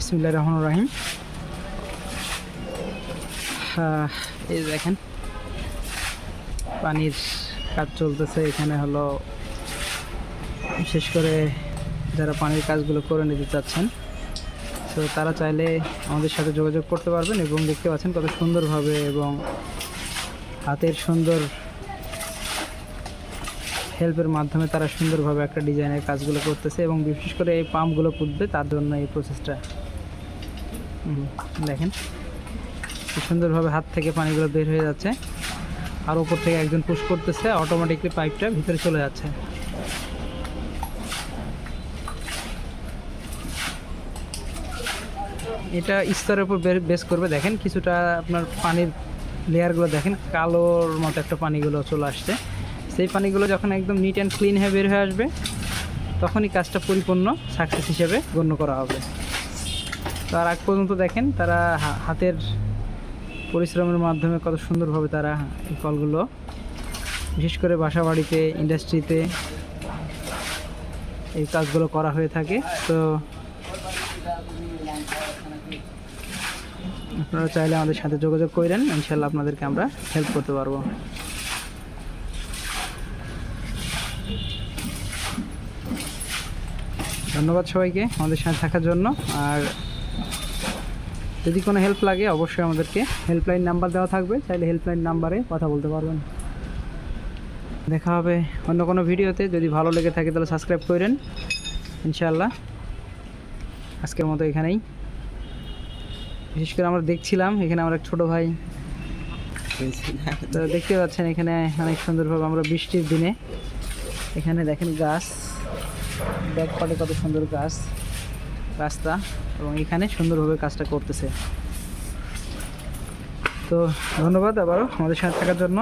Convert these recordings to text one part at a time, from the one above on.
বিসমুল্লাহ রহমান রাহিম। আহ, এই দেখেন পানির কাজ চলতেছে। এখানে হলো বিশেষ করে যারা পানির কাজগুলো করে নিতে চাচ্ছেন তো তারা চাইলে আমাদের সাথে যোগাযোগ করতে পারবেন এবং দেখতে পাচ্ছেন কত সুন্দরভাবে এবং হাতের সুন্দর হেল্পের মাধ্যমে তারা সুন্দরভাবে একটা ডিজাইনের কাজগুলো করতেছে এবং বিশেষ করে এই পাম্পগুলো পুঁতবে তার জন্য এই প্রসেসটা দেখেন। কি সুন্দরভাবে হাত থেকে পানিগুলো বের হয়ে যাচ্ছে। আর উপর থেকে একজন পুশ করতেছে অটোমেটিকলি পাইপটা ভিতরে চলে যাচ্ছে। এটা স্তরের উপর বেস করবে। দেখেন, কিছুটা আপনার পানির লেয়ারগুলো দেখেন, কালোর মতো একটা পানিগুলো চলে আসছে। সেই পানিগুলো যখন একদম নিট অ্যান্ড ক্লিন হয়ে বের হয়ে আসবে, তখনই কাজটা পরিপূর্ণ সাকসেস হিসেবে গণ্য করা হবে। তার আগ পর্যন্ত দেখেন তারা হাতের পরিশ্রমের মাধ্যমে কত সুন্দরভাবে তারা এই কলগুলো বিশেষ করে বাসা বাড়িতে ইন্ডাস্ট্রিতে এই কাজগুলো করা হয়ে থাকে। তো আপনারা চাইলে আমাদের সাথে যোগাযোগ করেন ইনশাল্লাহ আপনাদেরকে আমরা হেল্প করতে পারব। ধন্যবাদ সবাইকে আমাদের সাথে থাকার জন্য, আর যদি কোনো হেল্প লাগে, অবশ্যই আমাদেরকে হেল্পলাইন নাম্বার দেওয়া থাকবে। চাইলে হেল্পলাইন নাম্বারে কথা বলতে পারবেন। দেখা হবে অন্য কোনো ভিডিওতে। যদি ভালো লেগে থাকে, তাহলে সাবস্ক্রাইব করেন। ইনশাআল্লাহ। আজকের মতো এখানেই। বিশেষ করে আমরা দেখছিলাম, এখানে আমার এক ছোটো ভাই। তো দেখতে পাচ্ছেন, এখানে অনেক সুন্দরভাবে আমরা বৃষ্টির দিনে, এখানে দেখেন গাছ। ব্যাক কত সুন্দর গাছ। রাস্তা এবং এখানে সুন্দরভাবে কাজটা করতেছে। তো ধন্যবাদ আবারও আমাদের সাথে থাকার জন্য।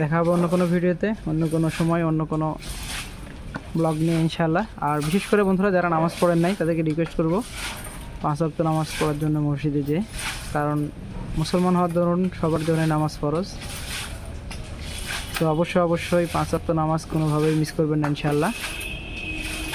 দেখা হবে অন্য কোনো ভিডিওতে, অন্য কোনো সময়, অন্য কোনো ব্লগ নিয়ে ইনশাল্লাহ আর বিশেষ করে বন্ধুরা, যারা নামাজ পড়েন নাই, তাদেরকে রিকোয়েস্ট করব পাঁচ ওয়াক্ত নামাজ পড়ার জন্য মসজিদে যে কারণ মুসলমান হওয়ার ধরুন সবার জন্য নামাজ ফরজ। তো অবশ্যই অবশ্যই পাঁচ ওয়াক্ত নামাজ কোনোভাবেই মিস করবেন না ইনশাল্লাহ